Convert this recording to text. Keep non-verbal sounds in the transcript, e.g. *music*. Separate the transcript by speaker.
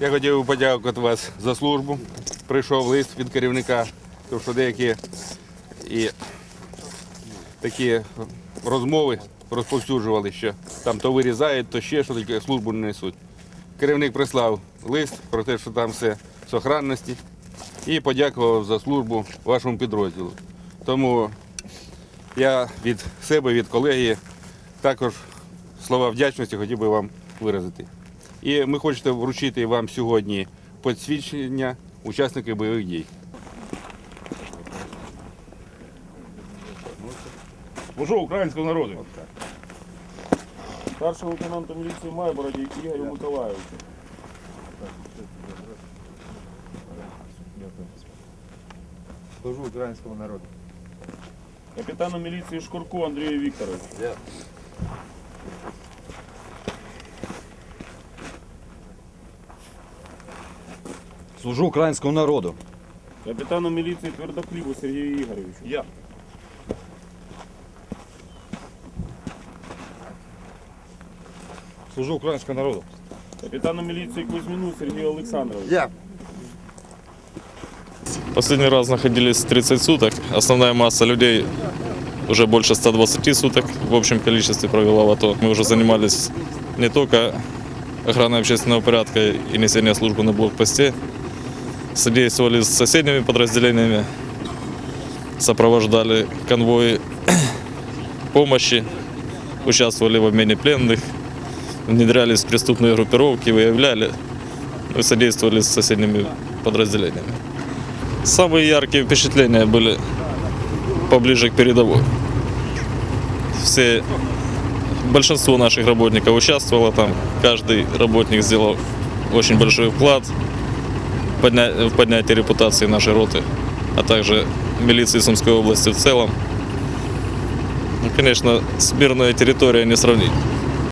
Speaker 1: Я хотів би подякувати вас за службу. Прийшов лист від керівника, тому що деякі і такі розмови розповсюджували, що там то вирізають, то ще що таке службу не несуть. Керівник прислав лист про те, що там все в сохранності, і подякував за службу вашому підрозділу. Тому я від себе, від колеги, також слова вдячності хотів би вам виразити. І ми хочемо вручити вам сьогодні посвідчення учасників бойових дій.
Speaker 2: Служу українському народу. Старший лейтенант міліції Майбороді Ігорю Миколаївичу.
Speaker 3: Служу українському народу.
Speaker 2: Капітану міліції Шкурку Андрію Вікторовичу.
Speaker 4: Служу українському народу.
Speaker 2: Капітану міліції Твердохлібу Сергію Ігоровичу.
Speaker 3: Я.
Speaker 4: Служу українському народу.
Speaker 2: Капітану міліції Кузьміну Сергію Олександровичу.
Speaker 3: Я.
Speaker 5: Последний раз находились 30 суток. Основная масса людей уже больше 120 суток в общем количестве провела в АТО. Мы уже занимались не только охраной общественного порядка и несения службы на блокпосте, содействовали с соседними подразделениями, сопровождали конвои *clears throat* помощи, участвовали в обмене пленных, внедрялись в преступные группировки, выявляли и содействовали с соседними подразделениями. Самые яркие впечатления были поближе к передовой. Все, большинство наших работников участвовало там. Каждый работник сделал очень большой вклад в поднятии репутации нашей роты, а также милиции Сумской области в целом. Ну, конечно, с мирной территорией не сравнить.